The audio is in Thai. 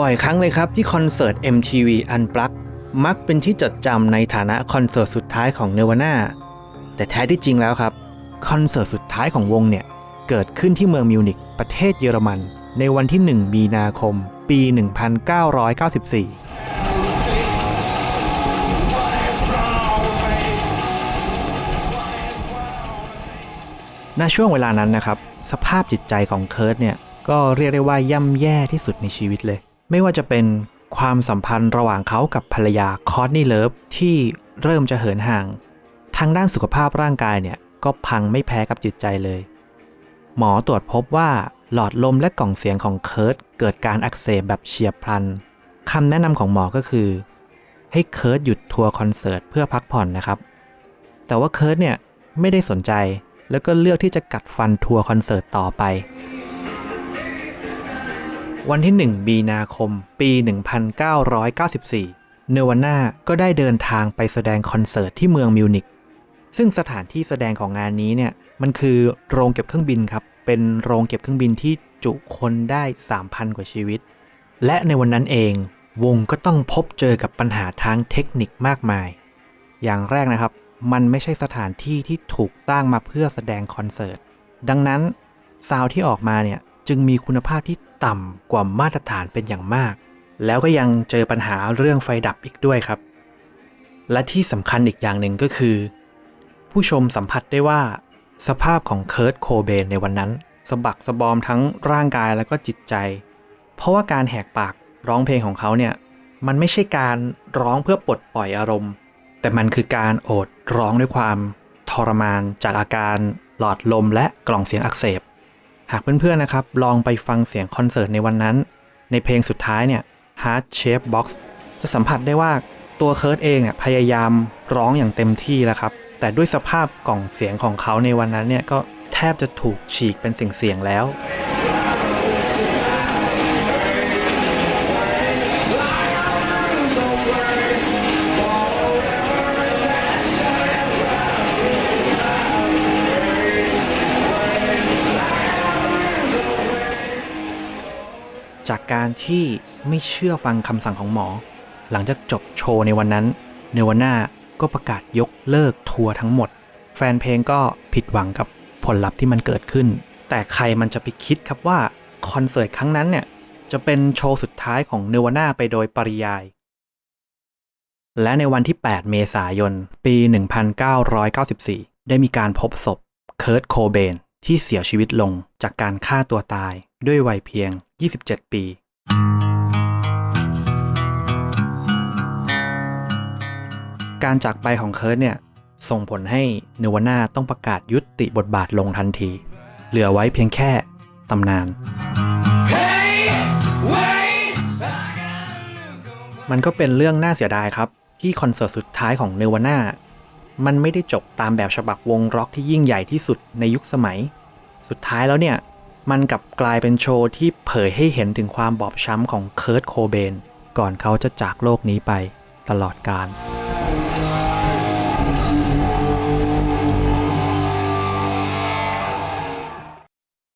บ่อยครั้งเลยครับที่คอนเสิร์ต MTV Unplugged มักเป็นที่จดจำในฐานะคอนเสิร์ตสุดท้ายของเนวาน่าแต่แท้ที่จริงแล้วครับคอนเสิร์ตสุดท้ายของวงเนี่ย เกิดขึ้นที่เมืองมิวนิกประเทศเยอรมัน ในวันที่ 1 มีนาคม ปี 1994ณช่วงเวลานั้นนะครับ สภาพจิตใจของเคิร์ตเนี่ย ก็เรียกได้ว่าย่ำแย่ที่สุดในชีวิตเลย ไม่ว่าจะเป็นความสัมพันธ์ระหว่างเขากับภรรยาคอร์ตนี่เลิฟที่เริ่มจะเหินห่าง ทางด้านสุขภาพร่างกายเนี่ยก็พังไม่แพ้กับจิตใจเลย หมอตรวจพบว่าหลอดลมและกล่องเสียงของเคิร์ตเกิดการอักเสบแบบเฉียบพลันคำแนะนำของหมอก็คือ ให้เคิร์ตหยุดทัวร์คอนเสิร์ตเพื่อพักผ่อนนะครับ แต่ว่าเคิร์ตเนี่ยไม่ได้สนใจแล้วก็เลือกที่จะกัดฟันทัวร์คอนเสิร์ตต่อไป วันที่ 1 มีนาคม ปี 1994 เนวาน่าก็ได้เดินทางไปแสดงคอนเสิร์ตที่เมืองมิวนิกซึ่งสถานที่แสดงของงานนี้เนี่ยมันคือโรงเก็บเครื่องบินครับ เป็นโรงเก็บเครื่องบินที่จุคนได้ 3,000 กว่าชีวิต และในวันนั้นเองวงก็ต้องพบเจอกับปัญหาทางเทคนิคมากมาย อย่างแรกนะครับ มันไม่ใช่สถานที่ที่ถูกสร้างมาเพื่อแสดงคอนเสิร์ต ดังนั้นซาวด์ที่ออกมาเนี่ยจึงมีคุณภาพที่ ต่ำกว่ามาตรฐานเป็นอย่างมาก แล้วก็ยังเจอปัญหาเรื่องไฟดับอีกด้วยครับ และที่สำคัญอีกอย่างหนึ่งก็คือ ผู้ชมสัมผัสได้ว่า สภาพของเคิร์ตโคเบนในวันนั้นสะบักสะบอมทั้งร่างกายแล้วก็จิตใจ เพราะว่าการแหกปากร้องเพลงของเขาเนี่ยมันไม่ใช่การร้องเพื่อปลดปล่อยอารมณ์ แต่มันคือการโอดร้องด้วยความทรมานจากอาการหลอดลมและกล่องเสียงอักเสบ หากเพื่อนๆนะครับ ลองไปฟังเสียงคอนเสิร์ตในวันนั้น ในเพลงสุดท้ายเนี่ย Heart Shape Box จะสัมผัสได้ว่าตัวเคิร์ตเองเนี่ยพยายามร้องอย่างเต็มที่แล้วครับ แต่ด้วยสภาพกล่องเสียงของเขาในวันนั้นเนี่ยก็แทบจะถูกฉีกเป็นเสียงๆแล้ว จากการที่ไม่เชื่อฟังคำสั่งของหมอ หลังจากจบโชว์ในวันนั้น เนวาน่าก็ประกาศยกเลิกทัวร์ทั้งหมด แฟนเพลงก็ผิดหวังกับผลลัพธ์ที่มันเกิดขึ้น แต่ใครมันจะไปคิดครับว่าคอนเสิร์ตครั้งนั้นเนี่ยจะเป็นโชว์สุดท้ายของเนวาน่าไปโดยปริยาย และในวันที่ 8 เมษายน ปี 1994 ได้มีการพบศพเคิร์ตโคเบน ที่เสียชีวิตลงจากการฆ่าตัวตายด้วยวัยเพียง 27 ปี การจากไปของเคิร์ตเนี่ย ส่งผลให้เนวาน่าต้องประกาศยุติบทบาทลงทันที เหลือไว้เพียงแค่ตำนาน มันก็เป็นเรื่องน่าเสียดายครับ ที่คอนเสิร์ตสุดท้ายของเนวาน่า มันไม่ได้จบตามแบบฉบับวงร็อกที่ยิ่งใหญ่ที่สุดในยุคสมัย สุดท้ายแล้วเนี่ย มันกลับกลายเป็นโชว์ที่เผยให้เห็นถึงความบอบช้ำของเคิร์ตโคเบน ก่อนเขาจะจากโลกนี้ไปตลอดกาล